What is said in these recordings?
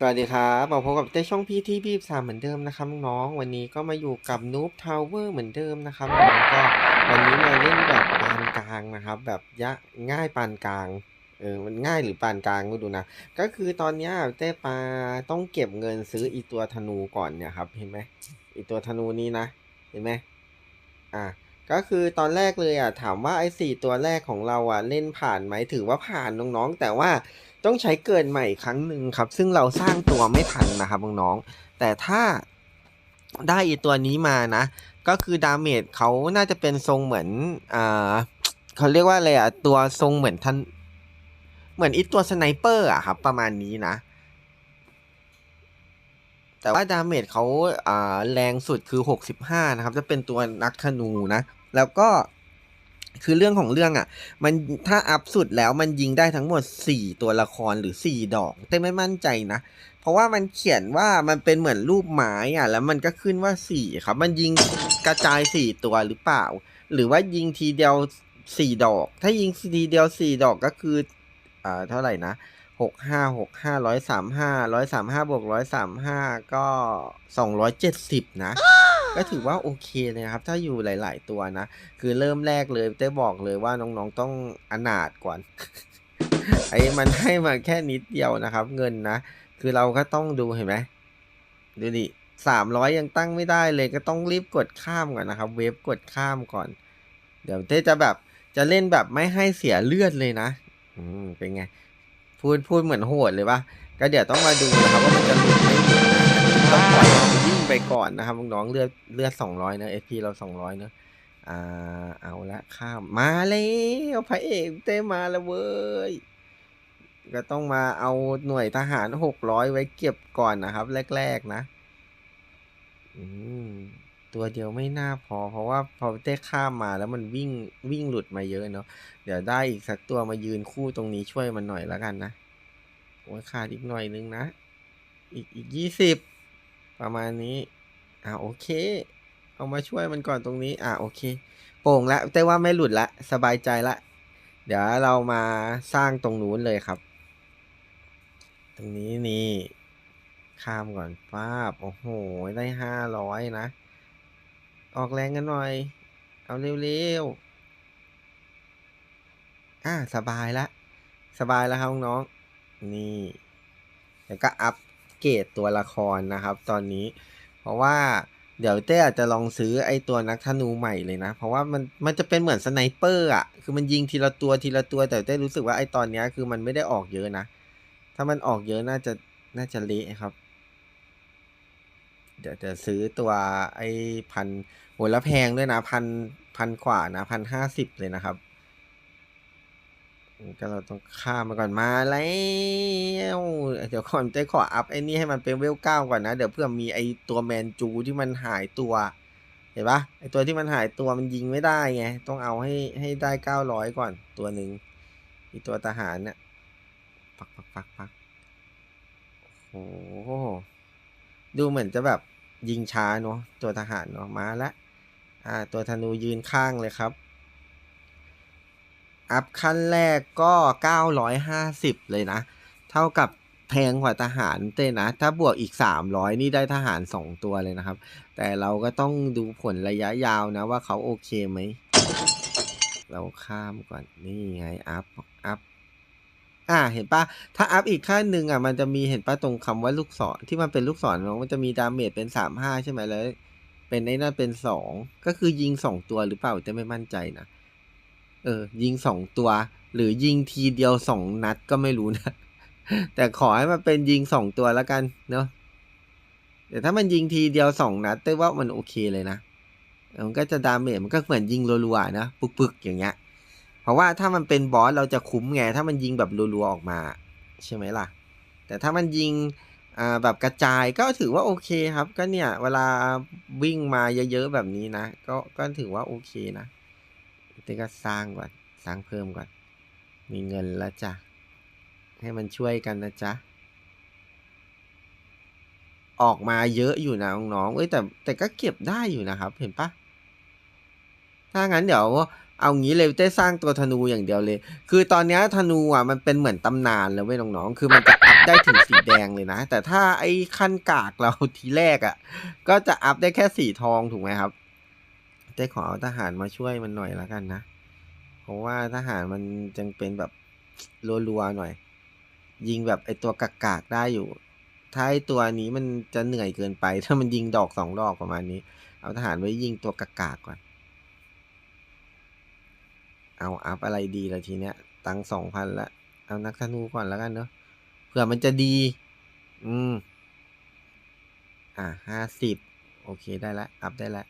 สวัสดีครับมาพบกับเต้ช่องพี่ที่พี่สามเหมือนเดิมนะครับน้องวันนี้ก็มาอยู่กับนูบทาวเวอร์เหมือนเดิมนะครับน้องก็วันนี้มาเล่นแบบปานกลางนะครับ แบบยะง่ายปานกลางเออมันง่ายหรือปานกลางก็ดูนะ ก็คือตอนนี้เต้ปาต้องเก็บเงินซื้ออีตัวธนูก่อนเนี่ยครับเห็นไหมอีตัวธนูนี้นะ เห็นไหมอะก็คือตอนแรกเลยอะถามว่าไอ้สี่ตัวแรกของเราอะเล่นผ่านไหมถือว่าผ่านน้องๆแต่ว่า ต้องใช้เกินใหม่ครั้งหนึ่งครับ ซึ่งเราสร้างตัวไม่ทันนะครับน้องๆแต่ถ้าได้อีตัวนี้มานะ ก็คือดาเมจเขาน่าจะเป็นทรงเหมือนอ่าเขาเรียกว่าอะไรอะตัวทรงเหมือนทันเหมือนอีตัวสไนเปอร์อะครับ ประมาณนี้นะ แต่ว่าดาเมจเขาอ่าแรงสุดคือ 65 นะครับ จะเป็นตัวนักธนูนะ แล้วก็ คือเรื่องของเรื่องอะ มันถ้าอัพสุดแล้วมันยิงได้ทั้งหมด 4 ตัวละครหรือ 4 ดอก แต่ไม่มั่นใจนะ เพราะว่ามันเขียนว่ามันเป็นเหมือนรูปไม้อะ แล้วมันก็ขึ้นว่า 4 ครับ มันยิงกระจาย 4 ตัวหรือเปล่า หรือว่ายิงทีเดียว 4 ดอก ถ้ายิงทีเดียว 4 ดอกก็คืออ่าเท่าไหร่นะหกห้าหกห้าร้อยสามห้าร้อยสามห้าบวกร้อยสามห้าก็สองร้อยเจ็ดสิบนะ ก็ถือว่าโอเคเลยครับ ถ้าอยู่หลาย ๆ ตัวนะ คือเริ่มแรกเลยเต้บอกเลยว่าน้องๆต้องอนาถก่อน ไอ้มันให้มาแค่นิดเดียวนะครับ เงินนะ คือเราก็ต้องดูเห็นไหมดูดิสามร้อยยังตั้งไม่ได้เลยก็ต้องรีบกดข้ามก่อนนะครับ เวฟกดข้ามก่อน เดี๋ยวเต้จะแบบจะเล่นแบบไม่ให้เสียเลือดเลยนะ อืมเป็นไง พูดพูดเหมือนโหดเลยปะก็เดี๋ยวต้องมาดูนะครับว่ามันจะหลุดไม่หลุดนะต้องปล่อยมันวิ่ง ไปก่อนนะครับน้องเลือดเลือดสองร้อยนะเอพีเราสองร้อยเนะอ่าเอาละข้ามมาแล้วพระเอกเต้มาแล้วเว้ยก็ต้องมาเอาหน่วยทหารหกร้อยไว้เก็บก่อนนะครับ แรก ๆ นะ อืม ตัวเดียวไม่น่าพอ เพราะว่าพอเต้ข้ามมาแล้วมันวิ่งวิ่งหลุดมาเยอะเนาะเดี๋ยวได้อีกสักตัวมายืนคู่ตรงนี้ช่วยมันหน่อยแล้วกันนะโอ้ยขาดอีกหน่อยนึงนะ อีกอีกยี่สิบ ประมาณนี้อ่าโอเค เอามาช่วยมันก่อนตรงนี้ อ่าโอเค โป่งละแต่ว่าไม่หลุดละสบายใจละ เดี๋ยวเรามาสร้างตรงนู้นเลยครับ ตรงนี้นี่ข้ามก่อนป้าบโอ้โห ได้ห้าร้อยนะ ออกแรงกันหน่อย เอาเร็วๆอ่าสบายละ สบายแล้วครับน้องๆนี่ แล้วก็อัป เกรดตัวละครนะครับ ตอนนี้ เพราะว่าเดี๋ยวเต้อาจจะลองซื้อไอตัวนักธนูใหม่เลยนะ เพราะว่ามันมันจะเป็นเหมือนสไนเปอร์อะ คือมันยิงทีละตัวทีละตัว แต่เต้รู้สึกว่าไอตอนเนี้ยคือมันไม่ได้ออกเยอะนะ ถ้ามันออกเยอะน่าจะน่าจะเละครับ เดี๋ยวจะซื้อตัวไอพันโหแล้วแพงด้วยนะพันพันกว่านะพันห้าสิบเลยนะครับ ก็เราต้องข้ามมาก่อนมาแล้วเดี๋ยวก่อนจะขออัพไอ้นี่ให้มันเป็นเวลเก้าก่อนนะ เดี๋ยวเพื่อมีไอ้ตัวแมนจูที่มันหายตัว เห็นปะไอ้ตัวที่มันหายตัวมันยิงไม่ได้ไง ต้องเอาให้ให้ได้เก้าร้อยก่อนตัวหนึ่งอีตัวทหารเนี่ยปักปักปักปักโอ้โหดูเหมือนจะแบบยิงช้าเนาะตัวทหารเนาะมาละอ่าตัวธนูยืนข้างเลยครับ อัพขั้นแรกก็ 950 เลยนะ เท่ากับแพงกว่าทหารเต้นะ ถ้าบวกอีก 300 นี่ได้ทหาร 2 ตัวเลยนะครับ แต่เราก็ต้องดูผลระยะยาวนะว่าเขาโอเคไหม เราข้ามก่อน นี่ไง อัพ อัพ อ่า เห็นปะถ้าอัพอีกขั้นหนึ่งอะ มันจะมีเห็นปะตรงคำว่าลูกศรที่มันเป็นลูกศรเนาะมันจะมีดาเมจเป็นสามห้าใช่ไหมแล้วเป็นไอ้นั่นเป็นสองก็คือยิงสองตัวหรือเปล่าจะไม่มั่นใจนะ เออ ยิงสองตัว หรือยิงทีเดียวสองนัดก็ไม่รู้นะ แต่ขอให้มันเป็นยิงสองตัวแล้วกันเนาะแต่ถ้ามันยิงทีเดียวสองนัดเต้ว่ามันโอเคเลยนะ มันก็จะดาเมจมันก็เหมือนยิงรัวๆนะปึกๆอย่างเงี้ย เพราะว่าถ้ามันเป็นบอสเราจะคุ้มไง ถ้ามันยิงแบบรัวๆออกมา ใช่ไหมล่ะ แต่ถ้ามันยิงอ่าแบบกระจายก็ถือว่าโอเคครับ ก็เนี่ย เวลาวิ่งมาเยอะๆแบบนี้นะ ก็ก็ถือว่าโอเคนะ ตก็สร้างก่อน สร้างเพิ่มก่อน มีเงินแล้วจ้ะ ให้มันช่วยกันนะจ๊ะ ออกมาเยอะอยู่นะน้องๆเอ้ยแต่แต่ก็เก็บได้อยู่นะครับ เห็นปะถ้างั้นเดี๋ยวเอางี้เลยเต้สร้างตัวธนูอย่างเดียวเลย คือตอนนี้ธนูอะมันเป็นเหมือนตำนานเลยเว้ยน้องๆ คือมันจะอัพได้ถึงสีแดงเลยนะ แต่ถ้าไอ้ขั้นกากเราทีแรกอะ ก็จะอัพได้แค่สีทองถูกไหมครับ เต้ขอเอาทหารมาช่วยมันหน่อยแล้วกันนะ เพราะว่าทหารมันจังเป็นแบบรัวๆหน่อย ยิงแบบไอตัวกากๆได้อยู่ ถ้าไอตัวนี้มันจะเหนื่อยเกินไป ถ้ามันยิงดอกสองดอกประมาณนี้ เอาทหารไว้ยิงตัวกากๆก่อน เอาอัพอะไรดีละทีเนี้ย ตังสองพันละ เอานักธนูก่อนแล้วกันเนาะ เผื่อมันจะดี อืม อ่าห้าสิบ โอเคได้ละ อัพได้ละ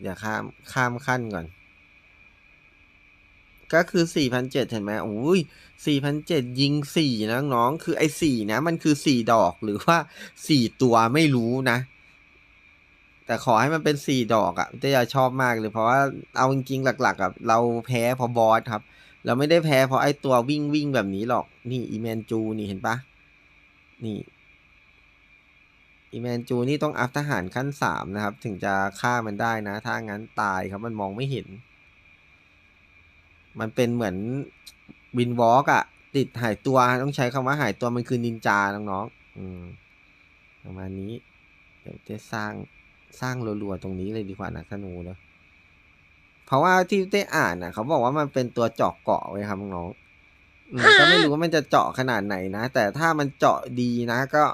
เดี๋ยวข้ามข้ามขั้นก่อน ก็คือสี่พันเจ็ดเห็นไหมโอ้ยสี่พันเจ็ดยิงสี่นะน้อง คือไอ้สี่นะ มันคือสี่ดอกหรือว่าสี่ตัวไม่รู้นะ แต่ขอให้มันเป็นสี่ดอกอะ่ะเต้จะชอบมากเลย เพราะว่าเอาจริงๆหลักๆอะ่ะเราแพ้เพราะบอสครับ เราไม่ได้แพ้เพราะไอ้ตัววิ่งวิ่งแบบนี้หรอก นี่อีแมนจูนี่เห็นปะนี่ อีแมนจูนี่ต้องอัพทหารขั้นสามนะครับ ถึงจะฆ่ามันได้นะ ถ้างั้นตายครับมันมองไม่เห็น มันเป็นเหมือนวินวอล์กอะติดหายตัวต้องใช้คำว่าหายตัวมันคือนินจาน้องๆอืมประมาณนี้ เดี๋ยวจะสร้างสร้างรัวๆตรงนี้เลยดีกว่านักธนูเนอะเพราะว่าที่ได้อ่านนะเขาบอกว่ามันเป็นตัวเจาะเกาะไว้ครับน้องๆก็ไม่รู้ว่ามันจะเจาะขนาดไหนนะ แต่ถ้ามันเจาะดีนะ ก็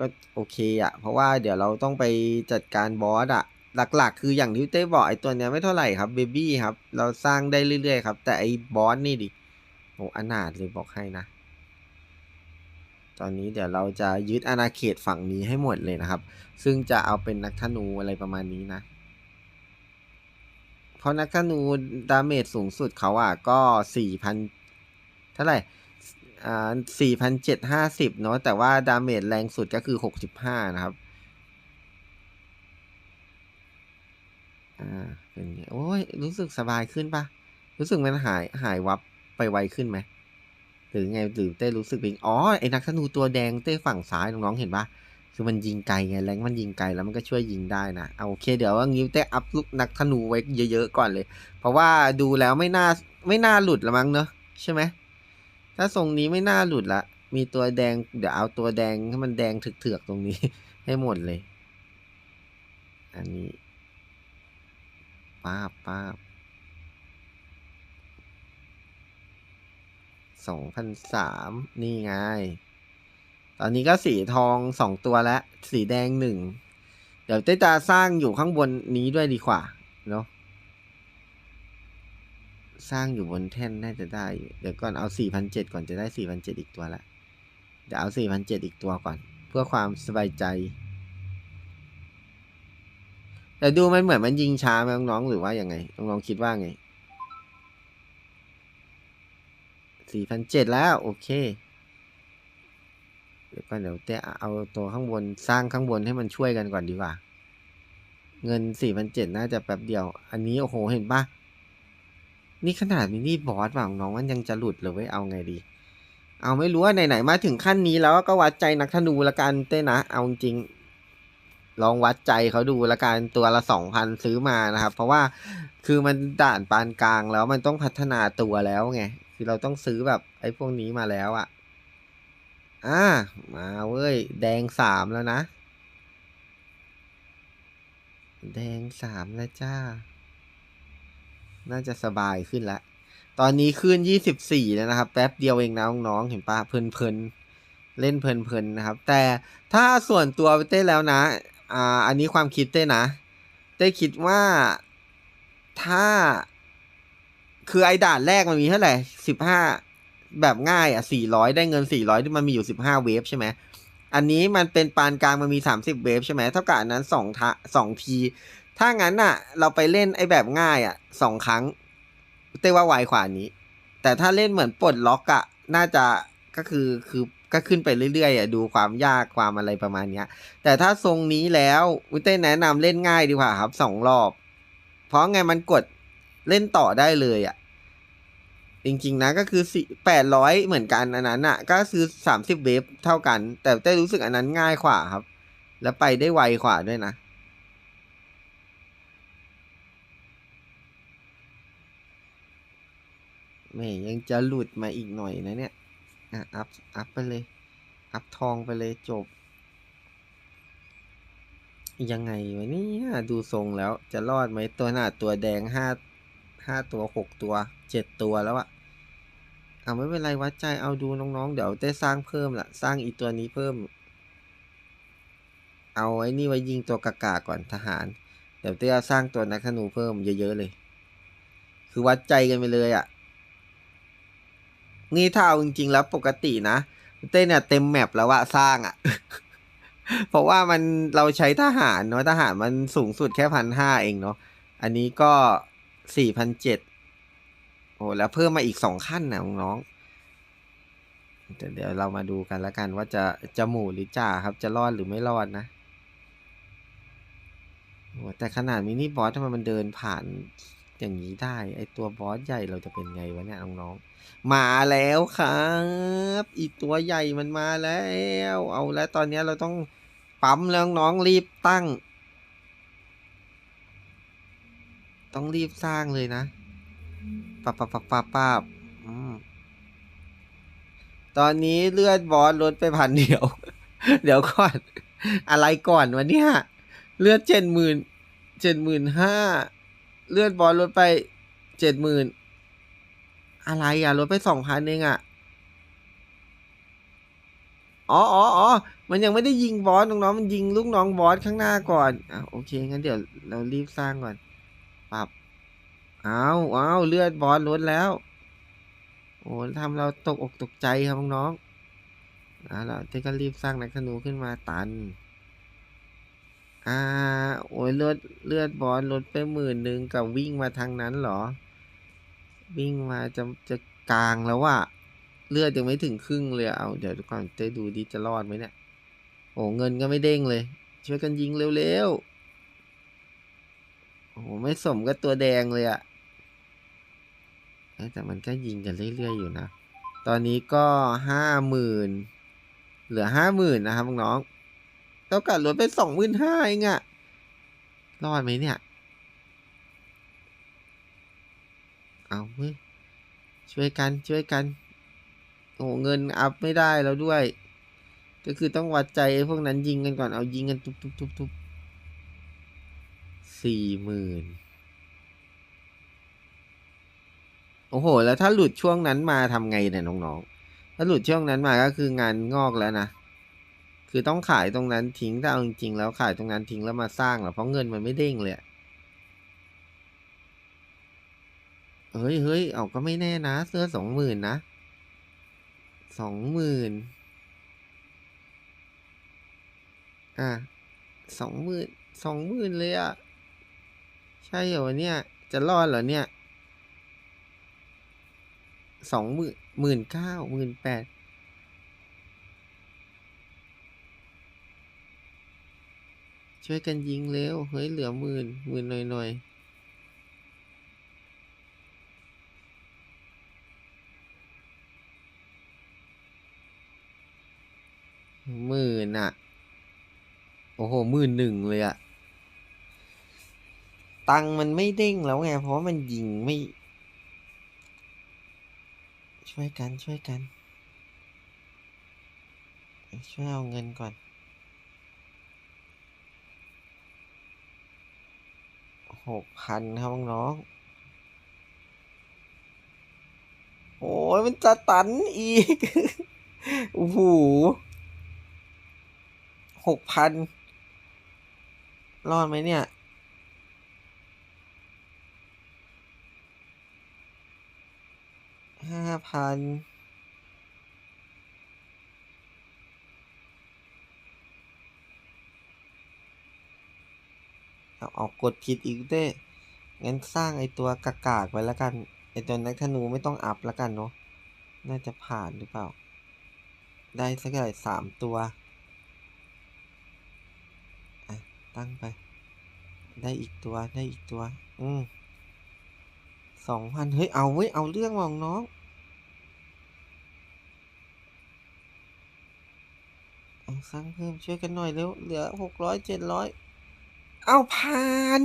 ก็โอเคอะเพราะว่าเดี๋ยวเราต้องไปจัดการบอสอะหลักๆ คืออย่างที่เต้บอกไอ้ตัวเนี้ยไม่เท่าไหร่ครับเบบี้ครับ เราสร้างได้เรื่อยๆครับ แต่ไอ้บอสนี่ดิโหอนาถเลยบอกให้นะ ตอนนี้เดี๋ยวเราจะยึดอาณาเขตฝั่งนี้ให้หมดเลยนะครับ ซึ่งจะเอาเป็นนักธนูอะไรประมาณนี้นะเพราะนักธนูดาเมจสูงสุดเขาอะก็สี่พันเท่าไหร่ อ่าสี่พันเจ็ดห้าสิบเนาะแต่ว่าดาเมจแรงสุดก็คือหกสิบห้านะครับ อ่า เป็นไงโอ้ย รู้สึกสบายขึ้นปะรู้สึกมันหายหายวับไปไวขึ้นไหมหรือไงหรือเต้รู้สึกเป็นอ๋อไอ้นักธนูตัวแดงเต้ฝั่งซ้ายน้องๆเห็นปะคือมันยิงไกลไงแรงมันยิงไกลแล้วมันก็ช่วยยิงได้นะเอาโอเค เดี๋ยวว่างี้เต้อัพลูกนักธนูไว้เยอะๆก่อนเลย เพราะว่าดูแล้วไม่น่าไม่น่าหลุดละมั้งเนอะใช่ไหม ถ้าทรงนี้ไม่น่าหลุดละ มีตัวแดง เดี๋ยวเอาตัวแดงให้มันแดงเถือกๆตรงนี้ ให้หมดเลย อันนี้ป้าบป้าบสองพันสามนี่ไง ตอนนี้ก็สีทองสองตัวแล้ว สีแดงหนึ่ง เดี๋ยวเต้จะสร้างอยู่ข้างบนนี้ด้วยดีกว่า เนาะ สร้างอยู่บนแท่นน่าจะได้ เดี๋ยวก่อนเอาสี่พันเจ็ดก่อนจะได้สี่พันเจ็ดอีกตัวละ เดี๋ยวเอาสี่พันเจ็ดอีกตัวก่อน เพื่อความสบายใจ แต่ดูมันเหมือนมันยิงช้าไหมน้องๆหรือว่ายังไง น้องๆคิดว่าไงสี่พันเจ็ดแล้ว โอเค เดี๋ยวก่อนเดี๋ยวเต้เอาตัวข้างบนสร้างข้างบนให้มันช่วยกันก่อนดีกว่า เงินสี่พันเจ็ดน่าจะแป๊บเดียว อันนี้โอ้โหเห็นปะ นี่ขนาดมินิบอสว่างน้องมันยังจะหลุดเลยเว้ยเอาไงดี เอาไม่รู้ว่าไหนๆมาถึงขั้นนี้แล้วก็วัดใจนักธนูละกันเต้นะ เอาจริง ลองวัดใจเขาดูละกันตัวละสองพันซื้อมานะครับ เพราะว่าคือมันด่านปานกลางแล้วมันต้องพัฒนาตัวแล้วไงคือเราต้องซื้อแบบไอ้พวกนี้มาแล้วอะ่ะอ่ามาเว้ย แดงสามแล้วนะ แดงสามแล้วจ้า น่าจะสบายขึ้นละ ตอนนี้ขึ้นยี่สิบสี่แล้วนะครับ แป๊บเดียวเองนะน้องๆเห็นปะเพลินๆเล่นเพลินๆนะครับ แต่ถ้าส่วนตัวเต้แล้วนะอ่าอันนี้ความคิดเต้นะ เต้คิดว่าถ้า คือไอ้ด่านแรกมันมีเท่าไหร่สิบห้าแบบง่ายอะสี่ร้อยได้เงินสี่ร้อยที่มันมีอยู่สิบห้าเวฟใช่ไหมอันนี้มันเป็นปานกลางมันมีสามสิบเวฟใช่ไหมเท่ากับอันนั้นสองทะสองที ถ้างั้นอะ เราไปเล่นไอ้แบบง่ายอะสองครั้ง เต้ว่าไวกว่านี้ แต่ถ้าเล่นเหมือนปลดล็อกอะน่าจะก็คือคือก็ขึ้นไปเรื่อยๆอะดูความยากความอะไรประมาณเนี้ย แต่ถ้าทรงนี้แล้ววิเต้แนะนำเล่นง่ายดีกว่าครับสองรอบ เพราะไงมันกดเล่นต่อได้เลยอะจริงๆนะก็คือสี่แปดร้อยเหมือนกันอันนั้นอะ ก็คือสามสิบเวฟเท่ากัน แต่เต้รู้สึกอันนั้นง่ายกว่าครับ แล้วไปได้ไวกว่าด้วยนะ แม่ยังจะหลุดมาอีกหน่อยนะเนี่ย อะ อัพ อัพไปเลย อัพทองไปเลยจบ ยังไงวะเนี่ยดูทรงแล้วจะรอดไหมตัวหน้าตัวแดงห้าห้าตัวหกตัวเจ็ดตัวแล้วอะเอาไม่เป็นไรวัดใจเอาดูน้องๆ เดี๋ยวได้สร้างเพิ่มละสร้างอีตัวนี้เพิ่ม เอาไว้นี่ไว้ยิงตัวกากาก่อนทหาร เดี๋ยวเต้สร้างตัวนักธนูเพิ่มเยอะๆเลย คือวัดใจกันไปเลยอะ นี่ถ้าเอาจริงๆแล้วปกตินะเต้เนี่ยเต็มแมปแล้วอะสร้างอะเพราะว่ามันเราใช้ทหารเนาะทหารมันสูงสุดแค่พันห้าเองเนาะอันนี้ก็สี่พันเจ็ดโอ้แล้วเพิ่มมาอีกสองขั้นนะน้องเดี๋ยวเรามาดูกันแล้วกันว่าจะจะหมู่หรือจ่าครับ จะรอดหรือไม่รอดนะแต่ขนาดมินิบอสทำไมมันเดินผ่าน อย่างนี้ได้ ไอตัวบอสใหญ่เราจะเป็นไงวะเนี่ยน้องๆมาแล้วครับ อีตัวใหญ่มันมาแล้ว เอาแล้วตอนนี้เราต้องปั๊มแล้วน้องรีบตั้ง ต้องรีบสร้างเลยนะปับปับปับปับปับอตอนนี้เลือดบอสลดไปพันเดียว เดี๋ยวก่อน อะไรก่อนวะเนี่ยเลือดเจ็ดหมื่นเจ็ดหมื่นห้า เลื่อดบอสลดไปเจ็ดหมื่นอะไรอะลดไปสองพันเองอะอ๋ออ๋ออ๋อมันยังไม่ได้ยิงบอสน้องๆมันยิงลูกน้องบอสข้างหน้าก่อนอะโอเคงั้นเดี๋ยวเรารีบสร้างก่อนปรับอ้าวอ้าวเลือดบอสลดแล้ว โอ้ทำเราตกอกตกใจครับน้องๆอะเราเต้ก็รีบสร้างนักธนูขึ้นมาตัน อ่า โอ้ยเลือดเลือดบอสลดไปหมื่นหนึ่งกับวิ่งมาทางนั้นเหรอ วิ่งมาจะจะกลางแล้วอะเลือดยังไม่ถึงครึ่งเลยเอาเดี๋ยวก่อนเต้ดูดิจะรอดไหมเนี่ย โอ้เงินก็ไม่เด้งเลย ช่วยกันยิงเร็วๆ โอ้ไม่สมกับตัวแดงเลยอะแต่มันก็ยิงกันเรื่อยๆอยู่นะ ตอนนี้ก็ห้าหมื่นเหลือห้าหมื่นนะครับน้อง ๆเท่ากับลดไปสองหมื่นห้าเองอะรอดไหมเนี่ย เอาเว้ยช่วยกันช่วยกัน โอ้เงินอัพไม่ได้แล้วด้วย ก็คือต้องวัดใจไอ้พวกนั้นยิงกันก่อนเอายิงกันทุบทุบทุบทุบสี่หมื่นโอ้โห แล้วถ้าหลุดช่วงนั้นมาทำไงเนี่ยน้องๆ ถ้าหลุดช่วงนั้นมาก็คืองานงอกแล้วนะ คือต้องขายตรงนั้นทิ้งถ้าเอาจริงๆแล้วขายตรงนั้นทิ้งแล้วมาสร้างเหรอเพราะเงินมันไม่เด้งเลยเฮ้ยเฮ้ยเอาก็ไม่แน่นะ เสื้อสองหมื่นนะสองหมื่นอะสองหมื่นสองหมื่นเลยอะใช่เหรอเนี่ย จะรอดเหรอเนี่ยสองหมื่นหมื่นเก้าหมื่นแปด ช่วยกันยิงเร็ว เฮ้ย เหลือหมื่นหมื่นหน่อยหน่อยหมื่นอะโอ้โหหมื่นหนึ่งเลยอะตังมันไม่เด้งแล้วไง เพราะมันยิงไม่ ช่วยกันช่วยกัน ช่วยเอาเงินก่อน หกพันครับน้องโอ้ยมันจะตันอีก โอ้โหหกพันรอดไหมเนี่ย ห้าพัน เอาเอากดผิดอีกเด้งั้นสร้างไอตัวกากากไว้แล้วกัน ไอตัวนักธนูไม่ต้องอัพแล้วกันเนาะ น่าจะผ่านหรือเปล่า ได้สักเท่าไหร่สามตัว อะ ตั้งไป ได้อีกตัว ได้อีกตัว อืมสองพันเฮ้ย เอาเว้ย เอาเรื่องมองน้องเอาสร้างเพิ่มช่วยกันหน่อยเร็ว เหลือหกร้อยเจ็ดร้อย เอาผ่าน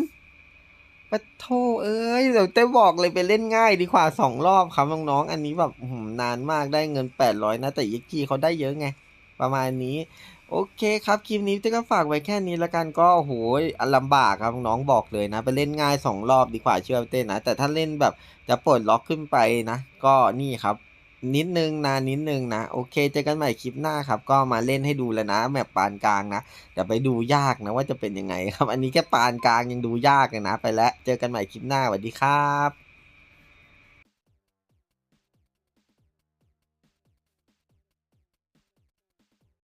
ปะโทเอ้ยเดี๋ยวเต้บอกเลยไปเล่นง่ายดีกว่าสองรอบครับน้องๆอันนี้แบบนานมากได้เงินแปดร้อยนะ แต่ยิกกี้เขาได้เยอะไง ประมาณนี้โอเคครับ คลิปนี้เต้ก็ฝากไว้แค่นี้ละกันก็โอ้โหลำบากครับน้องบอกเลยนะ ไปเล่นง่ายสองรอบดีกว่าเชื่อเต้นะ แต่ถ้าเล่นแบบจะปลดล็อกขึ้นไปนะ ก็นี่ครับ นิดนึงนานนิดนึงนะ โอเคเจอกันใหม่คลิปหน้าครับ ก็มาเล่นให้ดูแล้วนะแมปปานกลางนะเดี๋ยวไปดูยากนะว่าจะเป็นยังไงครับ อันนี้แค่ปานกลางยังดูยากเลยนะ ไปแล้วเจอกันใหม่คลิปหน้าสวัสดีครับ